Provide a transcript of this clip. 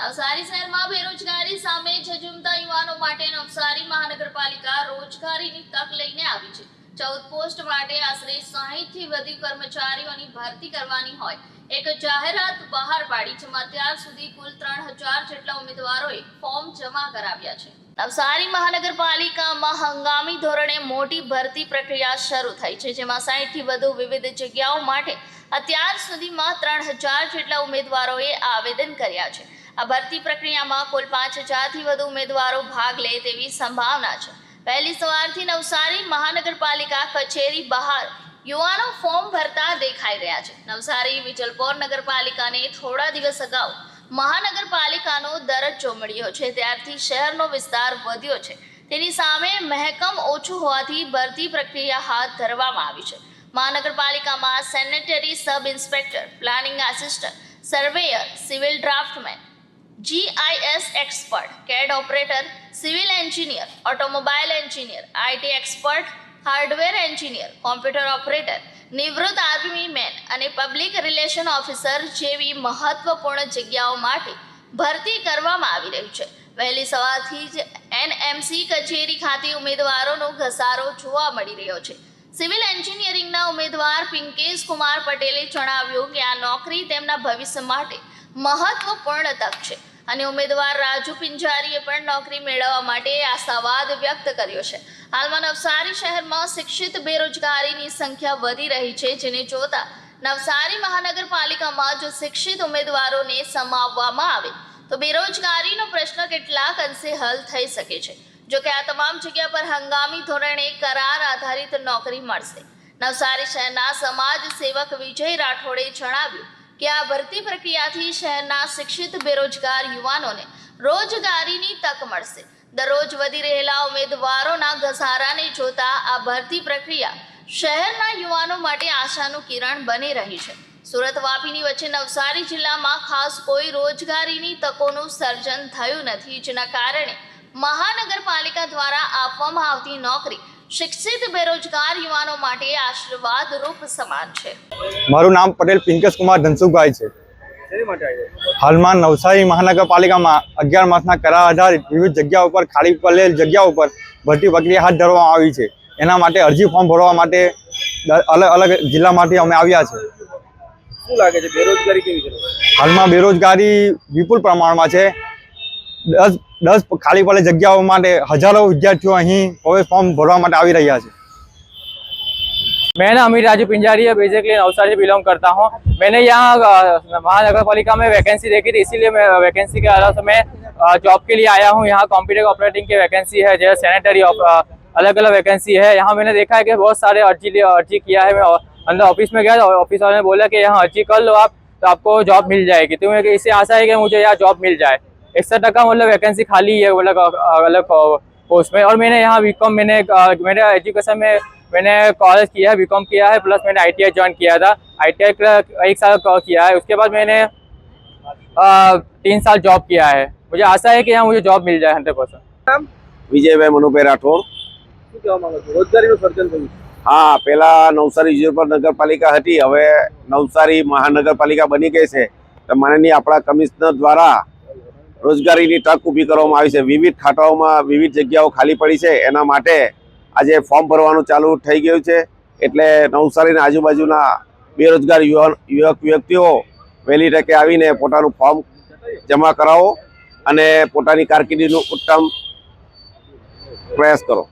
નવસારી શહેરમાં બેરોજગારી સામે ઝઝુમતા યુવાનો માટે નવસારી મહાનગરપાલિકા રોજગારીની તક લઈને આવી છે. ચૌદ પોસ્ટ માટે આશરે 60 થી વધુ કર્મચારીઓની ભરતી કરવાની હોય. એક જાહેરાત બહાર પાડી જેમાં અત્યાર સુધી કુલ ત્રણ હજાર જેટલા ઉમેદવારોએ ફોર્મ જમા કરાવ્યા છે. નવસારી મહાનગરપાલિકામાં હંગામી ધોરણે મોટી ભરતી પ્રક્રિયા શરૂ થઈ છે, જેમાં સાહીઠથી વધુ વિવિધ જગ્યાઓ માટે અત્યાર સુધીમાં ત્રણ હજાર જેટલા ઉમેદવારોએ આવેદન કર્યા છે. આ ભરતી પ્રક્રિયામાં કુલ પાંચ હજારથી વધુ ઉમેદવારો ભાગ લે તેવી સંભાવના છે. પહેલી સવારથી નવસારી મહાનગરપાલિકા કચેરી બહાર યુવાનો ફોર્મ ભરતા દેખાઈ રહ્યા છે. નવસારી વિજલપોર નગરપાલિકાને થોડા દિવસ અગાઉ મહાનગરપાલિકાનો દરજ્જો મળ્યો છે. ત્યારથી શહેરનો વિસ્તાર વધ્યો છે. તેની સામે મહેકમ ઓછું હોવાથી ભરતી પ્રક્રિયા હાથ ધરવામાં આવી છે. મહાનગરપાલિકામાં sanitary sub inspector planning assistant, surveyor, civil draftsman GIS expert CAD operator civil engineer automobile engineer IT expert hardware engineer computer operator નિવૃત્ત આર્મી મેન અને પબ્લિક રિલેશન ઓફિસર જેવી મહત્વપૂર્ણ જગ્યાઓ માટે ભરતી કરવામાં આવી રહી છે. વહેલી સવારથી જ એનએમસી કચેરી ખાતે ઉમેદવારોનો ઘસારો જોવા મળી રહ્યો છે. સિવિલ એન્જિનિયરિંગના ઉમેદવાર પિંકેશ કુમાર પટેલે જણાવ્યું કે આ નોકરી તેમના ભવિષ્ય માટે મહત્વપૂર્ણ તક છે. અને ઉમેદવાર રાજુ પિંજારીએ પણ નોકરી મેળવવા માટે આશાવાદ વ્યક્ત કર્યો છે. હાલમાં નવસારી શહેરમાં શિક્ષિત બેરોજગારીની સંખ્યા વધી રહી છે, જેને જોતા નવસારી મહાનગરપાલિકામાં જો શિક્ષિત ઉમેદવારોને સમાવવામાં આવે, તો બેરોજગારીનો પ્રશ્ન કેટલાક અંશે હલ થઈ શકે છે. જો કે આ તમામ જગ્યા પર હંગામી ધોરણે કરાર આધારિત નોકરી મળશે. નવસારી શહેરના સમાજ સેવક વિજય રાઠોડે જણાવ્યું કે આ ભરતી પ્રક્રિયાથી શહેરના શિક્ષિત, બેરોજગાર યુવાનોને રોજગારીની તક મળશે? દરરોજ વધી રહેલા ઉમેદવારોના ઘસારાને જોતા આ ભરતી પ્રક્રિયા શહેરના યુવાનો માટે આશાનું કિરણ બની રહી છે. સુરત વાપીની વચ્ચે નવસારી જિલ્લામાં ખાસ કોઈ રોજગારીની તકોનું સર્જન થયું નથી, જેના કારણે મહાનગરપાલિકા દ્વારા આપવામાં આવતી નોકરી શિક્ષિત બેરોજગાર યુવાનો માટે આશીર્વાદરૂપ સમાન છે. મારું નામ પટેલ પિંકેશ કુમાર ધનસુખભાઈ છે. હાલમાં નવસારી મહાનગરપાલિકામાં અગિયાર માસના કરાર આધારિત વિવિધ જગ્યા ઉપર ખાલી પડેલ જગ્યા ઉપર ભરતી પ્રક્રિયા હાથ ધરવામાં આવી છે. એના માટે અરજી ફોર્મ ભરવા માટે અલગ અલગ જિલ્લામાંથી અમે આવ્યા છે. શું લાગે છે બેરોજગારી કેવી છે? હાલમાં બેરોજગારી વિપુલ પ્રમાણમાં છે. દસ દસ ખાલી પડેલ જગ્યાઓ માટે હજારો વિદ્યાર્થીઓ અહીં પ્રવેશ ફોર્મ ભરવા માટે આવી રહ્યા છે मैं ना अमीर राजू पिंजारी है बेसिकली नवसारी से बिलोंग करता हूँ मैंने यहाँ अ, महानगर पालिका में वैकेंसी देखी थी इसीलिए मैं वैकेंसी के आधार से मैं जॉब के लिए आया हूँ यहाँ कंप्यूटर ऑपरेटिंग की वैकेंसी है जैसे सैनिटरी अलग अलग वैकेंसी है यहाँ मैंने देखा है कि बहुत सारे अर्जी लिए- अर्जी किया है मैं अंदर ऑफिस में गया तो ऑफिस वाले ने बोला कि यहाँ अर्जी कर लो आप तो आपको जॉब मिल जाएगी तो मुझे इससे आशा है कि मुझे यहाँ जॉब मिल जाए इकसठ टका मतलब वैकेंसी खाली है मतलब अ- अलग पोस्ट में और मैंने यहाँ बीकॉम मैंने अ, मेरे एजुकेशन में मैंने कॉलेज किया है बीकॉम किया है प्लस मैंने आईटीआई ज्वाइन किया था आईटीआई एक साल का किया है उसके बाद मैंने अ, तीन साल जॉब किया है मुझे आशा है कि यहाँ मुझे जॉब मिल जाए हंड्रेड परसेंट વિજયભાઈ મનુભાઈ રાઠોડ શું કહેવા માંગો છો રોજગારીનું સર્જન થયું છે હા પેલા નવસારી વિજયપુર નગરપાલિકા હતી હવે નવસારી મહાનગરપાલિકા બની ગઈ છે તો માનનીય આપણા કમિશનર દ્વારા રોજગારીની તક ઊભી કરવામાં આવી છે. વિવિધ ખાતાઓમાં વિવિધ જગ્યાઓ ખાલી પડી છે. એના માટે આજે ફોર્મ ભરવાનું ચાલુ થઈ ગયું છે. એટલે નવસારીના આજુબાજુના બેરોજગાર યુવક, વ્યક્તિઓ વહેલી તકે આવીને પોતાનું ફોર્મ જમા કરાવો અને પોતાની કારકિર્દીનું ઉત્તમ પ્રયાસ કરો.